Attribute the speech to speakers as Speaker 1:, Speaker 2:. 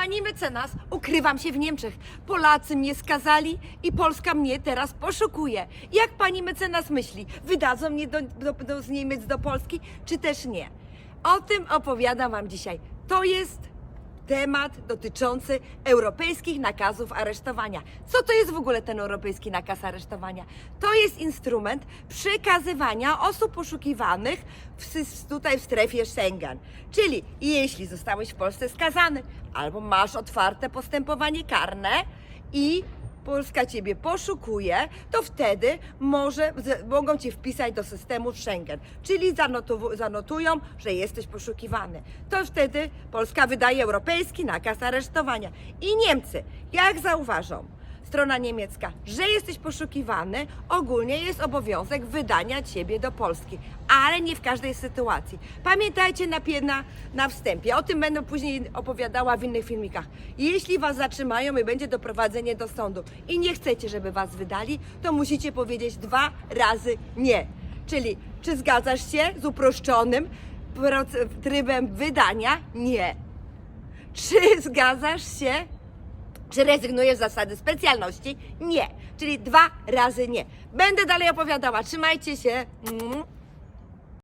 Speaker 1: Pani mecenas, ukrywam się w Niemczech. Polacy mnie skazali i Polska mnie teraz poszukuje. Jak pani mecenas myśli, wydadzą mnie do, do, do, z Niemiec do Polski, czy też nie? O tym opowiadam Wam dzisiaj. To jest temat dotyczący europejskich nakazów aresztowania. Co to jest w ogóle ten europejski nakaz aresztowania? To jest instrument przekazywania osób poszukiwanych w, tutaj w strefie Schengen. Czyli jeśli zostałeś w Polsce skazany albo masz otwarte postępowanie karne i Polska Ciebie poszukuje, to wtedy może, mogą Cię wpisać do systemu Schengen, czyli zanotowu, zanotują, że jesteś poszukiwany. To wtedy Polska wydaje europejski nakaz aresztowania. I Niemcy, jak zauważą, strona niemiecka, że jesteś poszukiwany, ogólnie jest obowiązek wydania Ciebie do Polski, ale nie w każdej sytuacji. Pamiętajcie na, na, na wstępie, o tym będę później opowiadała w innych filmikach. Jeśli Was zatrzymają i będzie doprowadzenie do sądu i nie chcecie, żeby Was wydali, to musicie powiedzieć dwa razy nie. Czyli czy zgadzasz się z uproszczonym trybem wydania? Nie. Czy zgadzasz się czy rezygnujesz z zasady specjalności? Nie. Czyli dwa razy nie. Będę dalej opowiadała. Trzymajcie się.